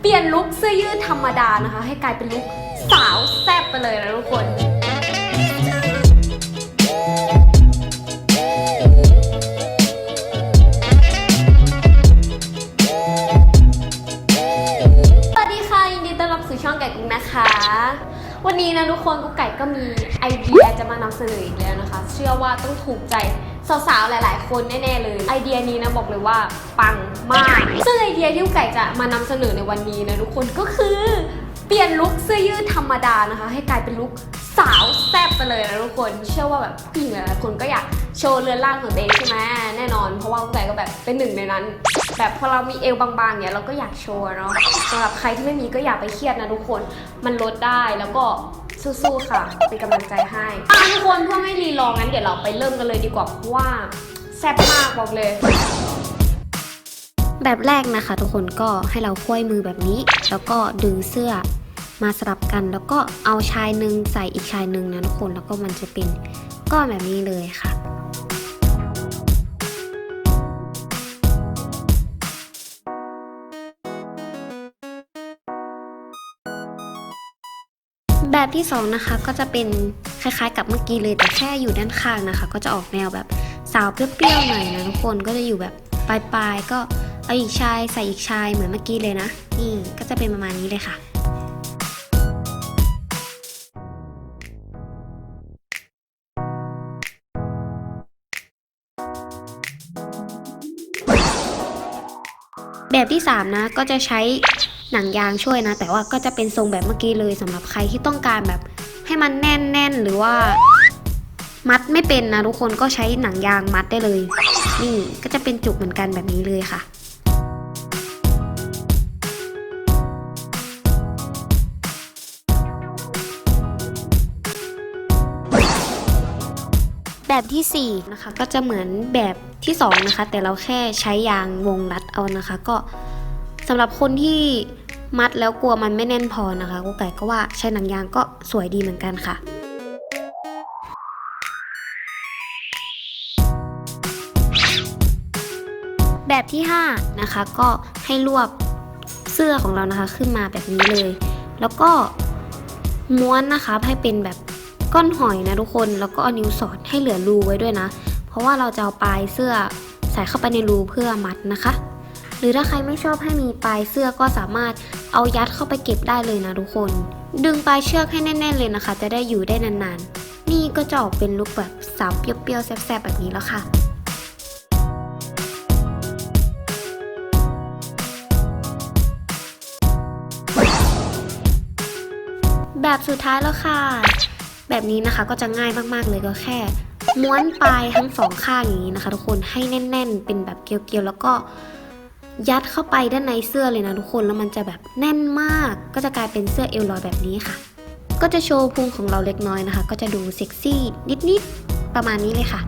เปลี่ยนลุคเสื้อยืดธรรมดานะคะ ให้กลายเป็นลุคสาวแซ่บไปเลยนะทุกคน สวัสดีค่ะ ยินดีต้อนรับสู่ช่องไก่กุ้งนะคะ วันนี้นะทุกคนกุ๊กไก่ก็มีไอเดียจะมานำเสนออีกแล้วนะคะ เชื่อว่าต้องถูกใจ สาวๆ หลาย ๆ คนแน่ๆ เลย ไอเดียนี้นะบอกเลยว่าปังมาก ซึ่งไอเดียที่ไก่จะมานำเสนอในวันนี้นะทุกคนก็คือ เปลี่ยนลุคเสื้อยืดธรรมดานะคะ ให้กลายเป็นลุคสาวแซ่บไปเลยนะทุกคน เชื่อว่าแบบผู้หญิงหลายๆคนก็อยากโชว์เรือนร่างของตัวเองใช่ไหมแน่นอน เพราะว่าไก่ก็แบบเป็นหนึ่งในนั้น แบบพอเรามีเอวบางๆเนี่ยเราก็อยากโชว์เนาะสำหรับใครที่ไม่มีก็อย่าไปเครียดนะทุกคน มันลดได้แล้วก็ สู้ๆค่ะ เป็นกำลังใจให้อะทุกคนเพื่อไม่รีรองั้นเดี๋ยวเราไปเริ่มกันเลยดีกว่าเพราะว่าแซ่บมากบอกเลย แบบแรกนะคะ ทุกคนก็ให้เราค้วยมือแบบนี้ แล้วก็ดึงเสื้อมาสลับกัน แล้วก็เอาชายหนึ่งใส่อีกชายหนึ่งนะทุกคนแล้วก็มันจะเป็นก้อนแบบนี้เลยค่ะ แบบที่สองนะคะก็จะเป็นคล้ายๆ กับเมื่อกี้เลยแต่แค่อยู่ด้านข้างนะคะ ก็จะออกแนวแบบสาวเปรี้ยวๆหน่อยนะทุกคนก็จะอยู่แบบปลายๆก็เอาอีกชายใส่อีกชายเหมือนเมื่อกี้เลยนะนี่ก็จะเป็นประมาณนี้เลยค่ะแบบที่ 3 นะก็จะใช้ หนังยางช่วยนะ แต่ว่าก็จะเป็นทรงแบบเมื่อกี้เลยสำหรับใครที่ต้องการแบบให้มันแน่นๆหรือว่า มัดไม่เป็นนะทุกคนก็ใช้หนังยางมัดได้เลย นี่ก็จะเป็นจุกเหมือนกันแบบนี้เลยค่ะแบบที่4นะคะก็จะเหมือนแบบที่2นะคะแต่เราแค่ใช้ยางวงรัดเอานะคะ ก็สำหรับคนที่ มัดแล้วกลัวมันไม่แน่นพอนะคะกุ๊กไก่ก็ว่าใช้หนังยางก็สวยดีเหมือนกันค่ะแบบที่5นะคะก็ให้รวบเสื้อของเรานะคะขึ้นมาแบบนี้เลย แล้วก็ม้วนนะคะให้เป็นแบบก้อนหอยนะทุกคนแล้วก็เอานิ้วสอดให้เหลือรูไว้ด้วยนะ เพราะว่าเราจะเอาปลายเสื้อใส่เข้าไปในรูเพื่อมัดนะคะ หรือถ้าใครไม่ชอบให้มีปลายเสื้อก็สามารถเอายัดเข้าไปเก็บได้เลยนะทุกคน ดึงปลายเชือกให้แน่น ๆ เลยนะคะ จะได้อยู่ได้นานๆ นี่ก็จะออกเป็นลุคแบบสาวเปรี้ยวๆแซ่บๆแบบนี้แล้วค่ะแบบสุดท้ายแล้วค่ะ แบบนี้นะคะก็จะง่ายมากๆเลยก็แค่ ม้วนปลายทั้งสองข้างอย่างนี้นะคะ ทุกคนให้แน่น ๆ เป็นแบบเกลียวๆแล้วก็ ยัดเข้าไปด้านในเสื้อเลยนะทุกคนแล้วมันจะแบบแน่นมาก ก็จะกลายเป็นเสื้อเอวลอยแบบนี้ค่ะ ก็จะโชว์พุงของเราเล็กน้อยนะคะ ก็จะดูเซ็กซี่นิดๆประมาณนี้เลยค่ะ